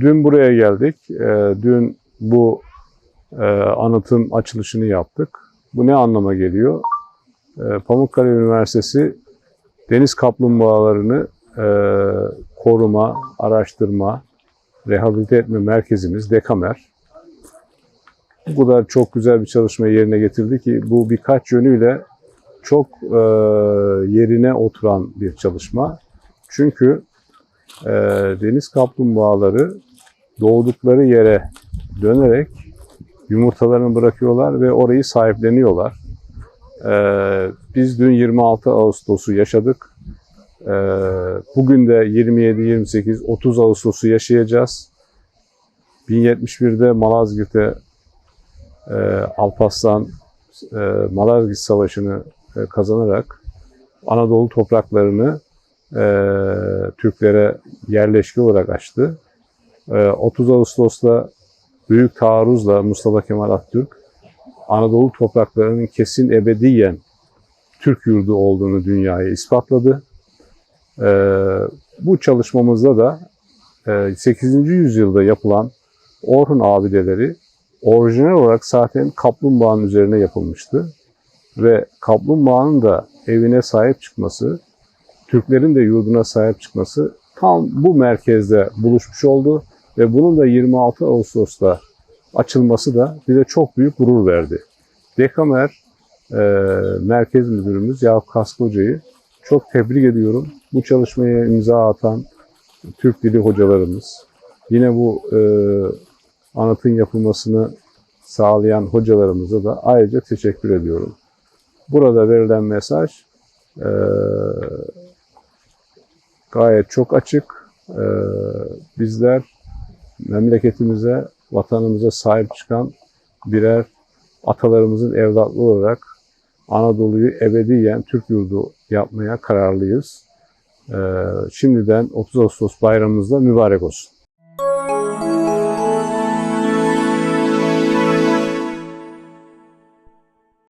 Dün buraya geldik. Ee, dün bu e, anıtın açılışını yaptık. Bu ne anlama geliyor? Ee, Pamukkale Üniversitesi deniz kaplumbağalarını e, koruma, araştırma, rehabilite etme merkezimiz Dekamer. Bu kadar çok güzel bir çalışmayı yerine getirdi ki bu birkaç yönüyle çok e, yerine oturan bir çalışma. Çünkü e, deniz kaplumbağaları doğdukları yere dönerek yumurtalarını bırakıyorlar ve orayı sahipleniyorlar. E, biz dün 26 Ağustos'u yaşadık. E, bugün de 27, 28, 30 Ağustos'u yaşayacağız. 1071'de Malazgirt'te e, Alparslan e, Malazgirt Savaşı'nı e, kazanarak Anadolu topraklarını e, Türklere yerleşke olarak açtı. E, 30 Ağustos'ta büyük taarruzla Mustafa Kemal Atatürk Anadolu topraklarının kesin ebediyen Türk yurdu olduğunu dünyaya ispatladı. E, bu çalışmamızda da e, 8. yüzyılda yapılan Orhun abideleri orijinal olarak zaten kaplumbağanın üzerine yapılmıştı. Ve kaplumbağanın da evine sahip çıkması, Türklerin de yurduna sahip çıkması tam bu merkezde buluşmuş oldu. Ve bunun da 26 Ağustos'ta açılması da bize çok büyük gurur verdi. Dekamer e, Merkez Müdürümüz Yakup Kaskoca'yı çok tebrik ediyorum. Bu çalışmaya imza atan Türk Dili hocalarımız, yine bu e, anıtın yapılmasını sağlayan hocalarımıza da ayrıca teşekkür ediyorum. Burada verilen mesaj e, gayet çok açık. E, bizler memleketimize, vatanımıza sahip çıkan birer atalarımızın evlatlı olarak Anadolu'yu ebediyen Türk yurdu yapmaya kararlıyız. E, şimdiden 30 Ağustos bayramımız da mübarek olsun.